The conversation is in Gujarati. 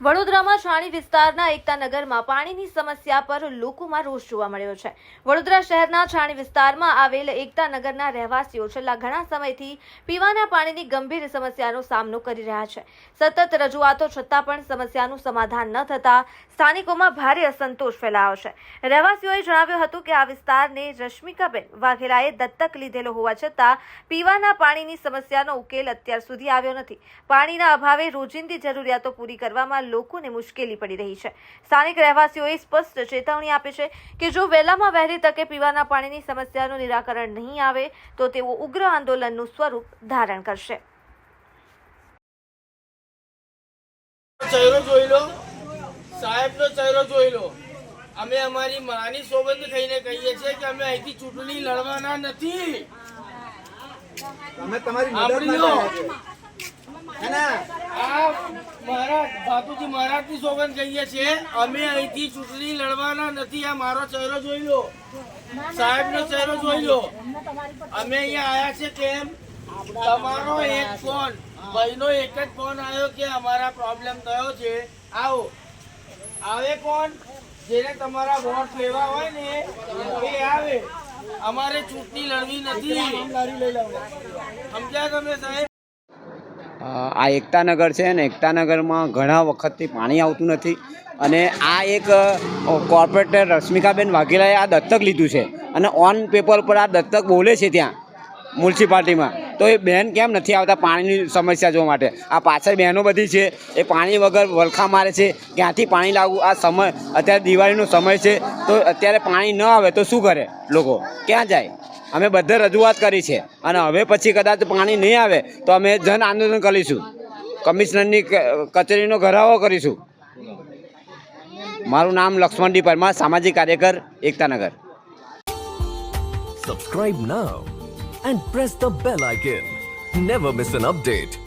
વડોદરામાં છાણી વિસ્તારના એકતાનગરમાં પાણીની સમસ્યા પર લોકોમાં રોષ જોવા મળ્યો છે. વડોદરા શહેરના છાણી વિસ્તારમાં આવેલ એકતાનગરના રહેવાસીઓ છેલ્લા ઘણા સમયથી પીવાના પાણીની ગંભીર સમસ્યાનો સામનો કરી રહ્યા છે. સતત રજૂઆતો છતાં પણ સમસ્યાનું સમાધાન ન થતા સ્થાનિકોમાં ભારે અસંતોષ ફેલાયો છે. રહેવાસીઓએ જણાવ્યું હતું કે આ વિસ્તારને રશ્મિકાબેન વાઘેલાએ દત્તક લીધેલો હોવા છતાં પીવાના પાણીની સમસ્યાનો ઉકેલ અત્યાર સુધી આવ્યો નથી. પાણીના અભાવે રોજિંદી જરૂરિયાતો પૂરી કરવામાં લોકોને મુશ્કેલી પડી રહી છે. સ્થાનિક રહેવાસીઓએ સ્પષ્ટ ચેતવણી આપી છે કે જો વહેલામાં વહેલી તકે પીવાના પાણીની સમસ્યાનું નિરાકરણ નહીં આવે તો તેઓ ઉગ્ર આંદોલનનું સ્વરૂપ ધારણ કરશે. ચહેરો જોઈ લો. સાહેબનો ચહેરો જોઈ લો. અમે અમારી માની સોબંદ થઈને કહીએ છીએ કે અમે અહીંથી ચૂંટણી લડવાના નથી. અમે તમારી મદદ માટે ના, ના. આ મહારાજ બાપુજી સોગંદ કહીએ છીએ. અમે અહીંથી ચૂંટણી લડવાના નથી. આ મારો ચહેરો જોઈ લો. ચહેરો જોઈ અમે અહીંયા આવ્યા છે કેમ? તમારો એક ફોન ભાઈનો એક જ ફોન આવ્યો કે અમારા પ્રોબ્લેમ થયો છે. આવો. આવે કોણ? જેને તમારા વોટ લેવા હોય ને એ આવે. અમારે ચૂંટણી લડવી નથી. સમજ્યા તમે સાહેબ? આ એકતાનગર છે અને એકતાનગરમાં ઘણા વખતથી પાણી આવતું નથી અને આ એક કોર્પોરેટર રશ્મિકાબેન વાઘેલાએ આ દત્તક લીધું છે અને ઓન પેપર પર આ દત્તક બોલે છે ત્યાં મ્યુનિસિપાલિટીમાં. તો એ બેન કેમ નથી આવતા પાણીની સમસ્યા જોવા માટે? આ પાછળ બહેનો બધી છે, એ પાણી વગર વલખા મારે છે, ક્યાંથી પાણી લાવવું? આ સમય, અત્યારે દિવાળીનો સમય છે, તો અત્યારે પાણી ન આવે તો શું કરે લોકો? ક્યાં જાય? અમે બધે રજૂઆત કરી છે. અને હવે પછી કદાચ પાણી નહીં આવે, તો અમે જન આંદોલન કરીશું. કમિશનરની કચેરીનો ઘરાવો કરીશું. મારું નામ લક્ષ્મણજી પરમાર, સામાજિક કાર્યકર Ektanagar subscribe now and press the bell icon never miss an update.